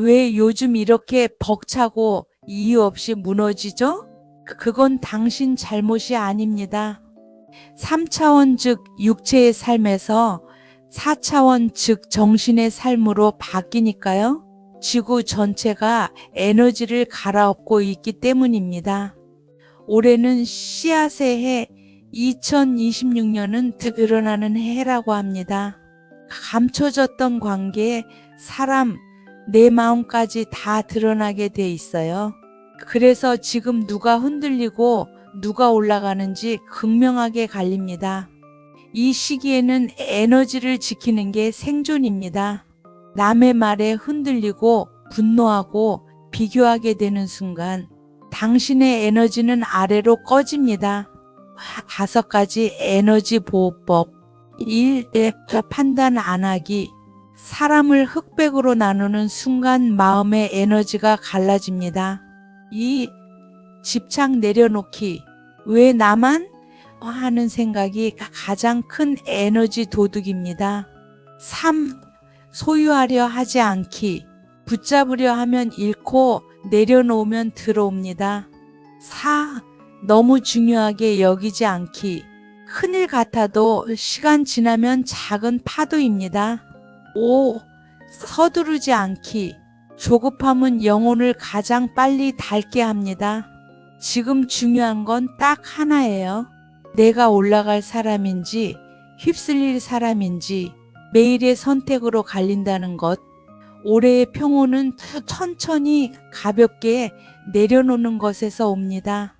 왜 요즘 이렇게 벅차고 이유 없이 무너지죠? 그- 그건 당신 잘못이 아닙니다. 3차원 즉 육체의 삶에서 4차원 즉 정신의 삶으로 바뀌니까요. 지구 전체가 에너지를 갈아엎고 있기 때문입니다. 올해는 씨앗의 해 2026년은 드러나는 해라고 합니다. 감춰졌던 관계에 사람, 내 마음까지 다 드러나게 돼 있어요. 그래서 지금 누가 흔들리고 누가 올라가는지 극명하게 갈립니다. 이 시기에는 에너지를 지키는 게 생존입니다. 남의 말에 흔들리고 분노하고 비교하게 되는 순간 당신의 에너지는 아래로 꺼집니다. 다섯 가지 에너지 보호법. 1. 판단 안 하기. 사람을 흑백으로 나누는 순간 마음의 에너지가 갈라집니다. 2. 집착 내려놓기. 왜 나만? 하는 생각이 가장 큰 에너지 도둑입니다. 3. 소유하려 하지 않기. 붙잡으려 하면 잃고 내려놓으면 들어옵니다. 4. 너무 중요하게 여기지 않기. 큰일 같아도 시간 지나면 작은 파도입니다. 5. 서두르지 않기. 조급함은 영혼을 가장 빨리 닳게 합니다. 지금 중요한 건 딱 하나예요. 내가 올라갈 사람인지 휩쓸릴 사람인지 매일의 선택으로 갈린다는 것. 올해의 평온은 천천히 가볍게 내려놓는 것에서 옵니다.